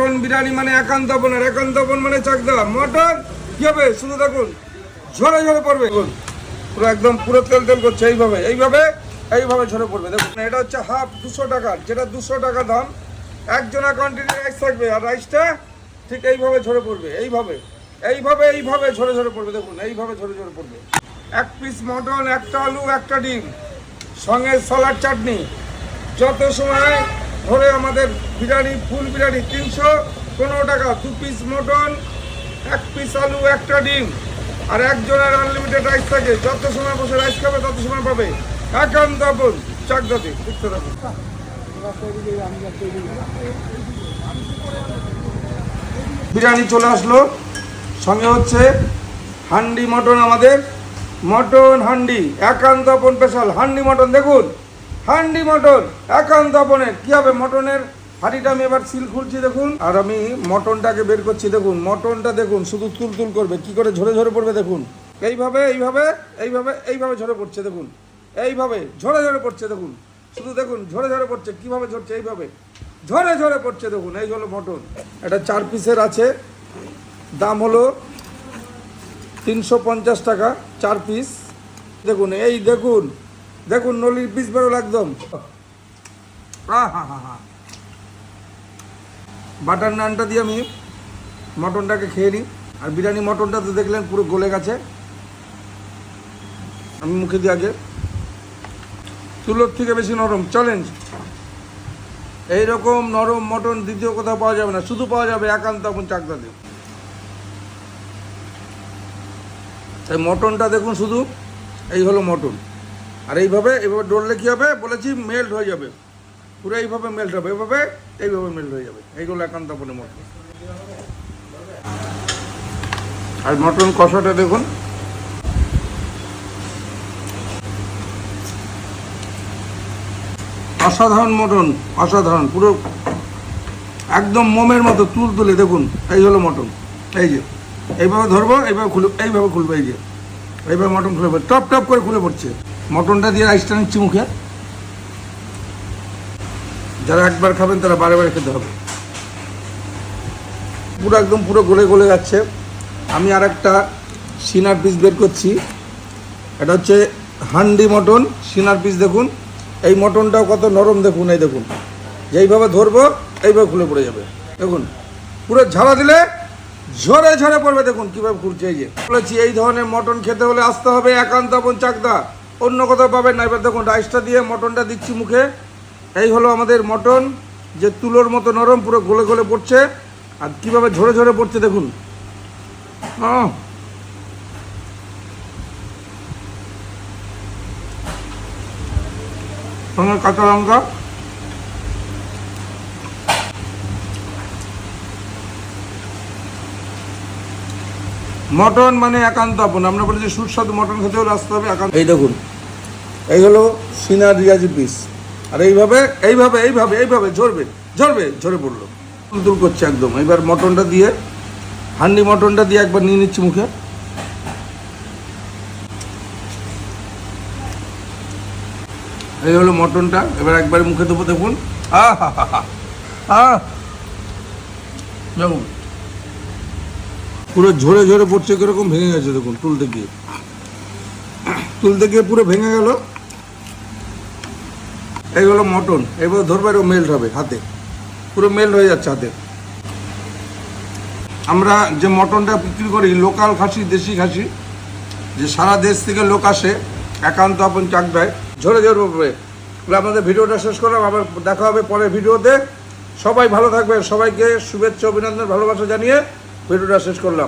Mutton biryani মানে একান্ত আর একান্ত বোন মানে চাক চাকদা। মটন? কি হবে? শুধু দেখুন। ঝরে ঝরে পড়বে। পুরো একদম পুরো তেল তেল করছে এইভাবে। এইভাবে এইভাবে ঝরে পড়বে। দেখুন, এটা হচ্ছে হাফ দুশো টাকার, যেটা দুশো টাকা দাম। একজনের কন্টিনিউ রাইস থাকবে, আর রাইসটা ঠিক এইভাবে ঝরে পড়বে। এইভাবে এইভাবে এইভাবে ঝরে ঝরে পড়বে। দেখুন, এইভাবে ঝরে ঝরে পড়বে। এক পিস মটন, একটা আলু, একটা ডিম, সঙ্গে সালাড চাটনি। যত সময় ধরে আমাদের বিরিয়ানি, ফুল বিরিয়ানি তিনশো পনেরো টাকা, দু পিস মটন, এক পিস আলু, একটা ডিম। আর একজনের আনলিমিটেড রাইস থাকে। যত সময় বসে রাইস খাবে, তত সময় পাবে। একান্ত আপন চাকদাতে দেখতে থাকুন বিরিয়ানি চলে আসলো। সঙ্গে হচ্ছে হান্ডি মটন আমাদের। মটন, হান্ডি। একান্ত আপন স্পেশাল হান্ডি মটন, দেখুন। হান্ডি মটন, একান্ত আপনের। কি হবে মটনের? হাঁড়িটা আমি এবার সিল খুলছি, দেখুন। আর আমি মটনটাকে বের করছি, দেখুন। মটনটা, দেখুন, শুধু তুল তুল করবে। কি করে ঝরে ঝরে পড়বে, দেখুন। এইভাবে এইভাবে এইভাবে এইভাবে ঝরে পড়ছে, দেখুন। এইভাবে, ঝরে ঝরে পড়ছে, দেখুন। শুধু দেখুন, ঝরে ঝরে পড়ছে, কীভাবে ঝরছে, এইভাবে। ঝরে ঝরে পড়ছে, দেখুন, এই হলো মটন। এটা চার পিসের আছে। দাম হলো তিনশো পঞ্চাশ টাকা চার পিস। দেখুন, এই দেখুন দেখুন, নলির পিস বেরোল একদম। বাটার নানটা দিয়ে আমি মটনটাকে খেয়ে নিই। আর বিরিয়ানি মটনটা তো দেখলেন পুরো গলে গেছে। আমি মুখে দিয়ে আগে। তুলোর থেকে বেশি নরম চ্যালেঞ্জ এইরকম নরম মটন দ্বিতীয় কোথাও পাওয়া যাবে না। শুধু পাওয়া যাবে একান্ত আপন চাকদাতে। তাই মটনটা দেখুন শুধু, এই হলো মটন। আর এইভাবে এইভাবে ডললে কী হবে? বলেছি মেল্ট হয়ে যাবে। পুরো এইভাবে মেল্ট হবে। এইভাবে এইভাবে মেল্ট হয়ে যাবে। এইগুলো একান্ত আপনে মটন আর মটন কষাটা দেখুন। অসাধারণ মটন, অসাধারণ। পুরো একদম মোমের মতো তুল তুলে দেখুন। এই হলো মটন। এই যে, এইভাবে ধরবো, এইভাবে খুলে, এইভাবে খুলবো, এই যে। এইভাবে মটন খুলে পড়ছে টপ টপ করে খুলে পড়ছে। মটনটা দিয়ে রাইসটা নিচ্ছি মুখে। যারা একবার খাবেন তারা বারে বারে খেতে হবে। পুরো একদম পুরো গলে গলে যাচ্ছে। আমি আর একটা সিনার পিস বের করছি। এটা হচ্ছে হান্ডি মটন সিনার পিস দেখুন। এই মটনটাও কত নরম, দেখুন, এই দেখুন। যেইভাবে ধরবো, এইভাবে খুলে পড়ে যাবে। দেখুন, পুরো ঝাড়া দিলে ঝরে ঝরে পড়বে, দেখুন কীভাবে খুলছে এই যে। বলেছি, এই ধরনের মটন খেতে হলে আসতে হবে একান্ত আপন চাকদা। অন্য কোথাও পাবেন না। এবার দেখুন, রাইসটা দিয়ে মটনটা দিচ্ছি মুখে। এই হলো আমাদের মটন, যে তুলোর মতো নরম, পুরো গলে গলে পড়ছে। আর কীভাবে ঝরে ঝরে পড়ছে দেখুন। সঙ্গে কাঁচা লঙ্কা। মটন মানে একান্ত আপন। আমরা বলি যে সুস্বাদু মটন খেতেও আসতে হবে একান্ত। এই দেখুন, এই হলো সিনার রিয়াজি পিস। আর এইভাবে এইভাবে এইভাবে এইভাবে ঝরবে ঝরবে, ঝরে পড়ল। তুল করছে একদম। এবার মটনটা দিয়ে, হান্ডি মটনটা দিয়ে একবার নিয়ে নিচ্ছি মুখে। এই হলো মটনটা। এবার একবার মুখে দেবো দেখুন। আহ, হা হা হা। দেখুন। পুরো ঝরে ঝরে পড়ছে, কীরকম ভেঙে গেছে দেখুন তুলতে গিয়ে তুলতে গিয়ে পুরো ভেঙে গেল। এই হলো মটন, এবার ধরবার মেল্ট হবে হাতে। পুরো মেল্ট হয়ে যাচ্ছে হাতে। আমরা যে মটনটা বিক্রি করি, লোকাল খাসি, দেশি খাসি, যে সারা দেশ থেকে লোক আসে, একান্ত আপন চাক দেয় ঝরে ঝরে পড়বে। আমাদের ভিডিওটা শেষ করলাম, আবার দেখা হবে পরের ভিডিওতে। সবাই ভালো থাকবে সবাইকে শুভেচ্ছা, অভিনন্দন, ভালোবাসা জানিয়ে ভিডিওটা শেষ করলাম।